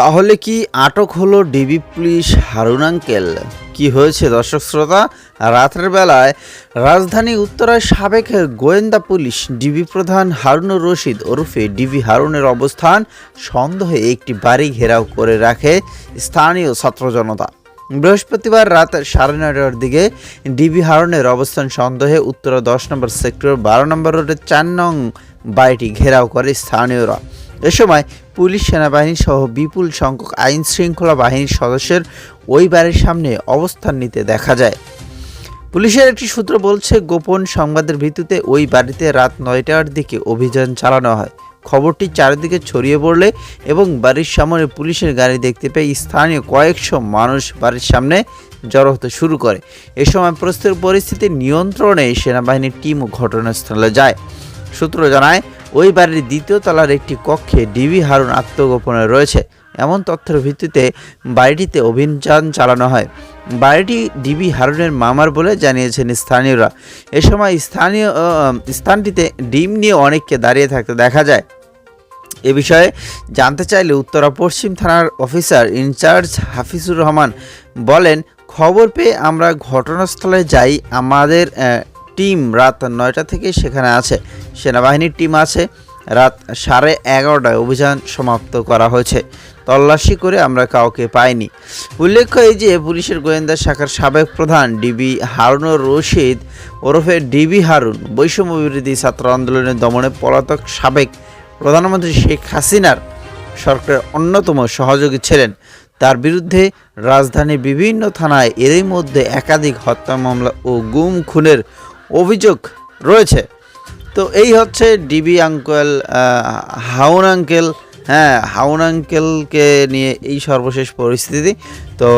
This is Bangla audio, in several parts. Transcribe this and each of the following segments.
তাহলে কি আটক হলো ডিবি পুলিশ হারুন আঙ্কেল? কি হয়েছে দর্শক শ্রোতা? রাতের বেলায় রাজধানী উত্তরায় সাবেক গোয়েন্দা পুলিশ ডিবি প্রধান হারুনুর রশিদ ওরফে ডিবি হারুনের অবস্থান সন্দেহে একটি বাড়ি ঘেরাও করে রাখে স্থানীয় ছাত্র জনতা। বৃহস্পতিবার রাত সাড়ে নয়টার দিকে ডিবি হারনের অবস্থান সন্দেহে উত্তরা দশ নম্বর সেক্টর বারো নম্বর রোডের চার নং বাড়িটি ঘেরাও করে স্থানীয়রা। এ সময় পুলিশ, সেনাবাহিনী সহ বিপুল সংখ্যক আইন শৃঙ্খলা বাহিনীর সদস্যের ওই বাড়ির সামনে অবস্থান নিতে দেখা যায়। পুলিশের একটি সূত্র বলছে, গোপন সংবাদের ভিত্তিতে ওই বাড়িতে রাত নয়টার দিকে অভিযান চালানো হয়। খবরটি চারিদিকে ছড়িয়ে পড়লে এবং বাড়ির সামনে পুলিশের গাড়ি দেখতে পেয়ে স্থানীয় কয়েকশো মানুষ বাড়ির সামনে জড়ো হতে শুরু করে। এ সময় প্রস্তুত পরিস্থিতি নিয়ন্ত্রণে সেনাবাহিনীর টিমও ঘটনাস্থলে যায়। সূত্র জানায়, ওই বাড়ির দ্বিতীয় তলার একটি কক্ষে ডিবি হারুন আত্মগোপনে রয়েছে। এমন তথ্যের ভিত্তিতে বাড়িটিতে অভিযান চালানো হয়। বাড়িটি ডিবি হারুনের মামার বলে জানিয়েছেন স্থানীয়রা। এ সময় স্থানীয় স্থানটিতে ডিম নিয়ে অনেককে দাঁড়িয়ে থাকতে দেখা যায়। এ বিষয়ে জানতে চাইলে উত্তরা পশ্চিম থানার অফিসার ইনচার্জ হাফিজুর রহমান বলেন, খবর পেয়ে আমরা ঘটনাস্থলে যাই, আমাদের টিম রাত নয়টা থেকে সেখানে আছে। সেনাবাহিনীর টিম আছে। রাত সাড়ে এগারোটায় অভিযান সমাপ্ত করা হয়েছে। তল্লাশি করে আমরা কাউকে পাইনি। উল্লেখ্য এই যে পুলিশের গোয়েন্দা শাখার সাবেক প্রধান ডিবি হারুনুর রশিদ ওরফে ডিবি হারুন, বৈষম্য বিরোধী ছাত্র আন্দোলনের দমনে পলাতক সাবেক প্রধানমন্ত্রী শেখ হাসিনার সরকারের অন্যতম সহযোগী ছিলেন। তার বিরুদ্ধে রাজধানীর বিভিন্ন থানায় এরই মধ্যে একাধিক হত্যা মামলা ও গুম খুনের অভিযোগ রয়েছে। তো এই হচ্ছে ডিবি আঙ্কেল হাউন আঙ্কেল হ্যাঁ হাউন আঙ্কেলকে নিয়ে এই সর্বশেষ পরিস্থিতি। তো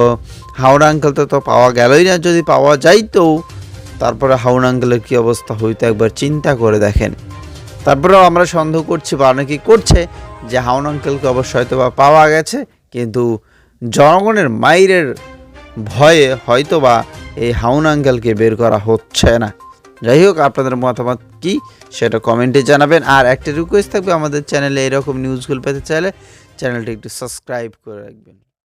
হাউন আঙ্কেল তো তো পাওয়া গেলই না। যদি পাওয়া যাইতো, তারপরে হাউন আঙ্কেলের কী অবস্থা হইতো একবার চিন্তা করে দেখেন। তারপরেও আমরা সন্দেহ করছি বা অনেকেই করছে যে হাউন আঙ্কেলকে অবশ্যই হয়তো বা পাওয়া গেছে, কিন্তু জনগণের মাইরের ভয়ে হয়তো বা এই হাউন আঙ্কেলকে বের করা হচ্ছে না। যাই হোক, আপনাদের মতামত কী সেটা কমেন্টে জানাবেন। আর একটা রিকোয়েস্ট থাকবে আমাদের চ্যানেলে এরকম নিউজগুলো পেতে চাইলে চ্যানেলটি একটু সাবস্ক্রাইব করে রাখবেন।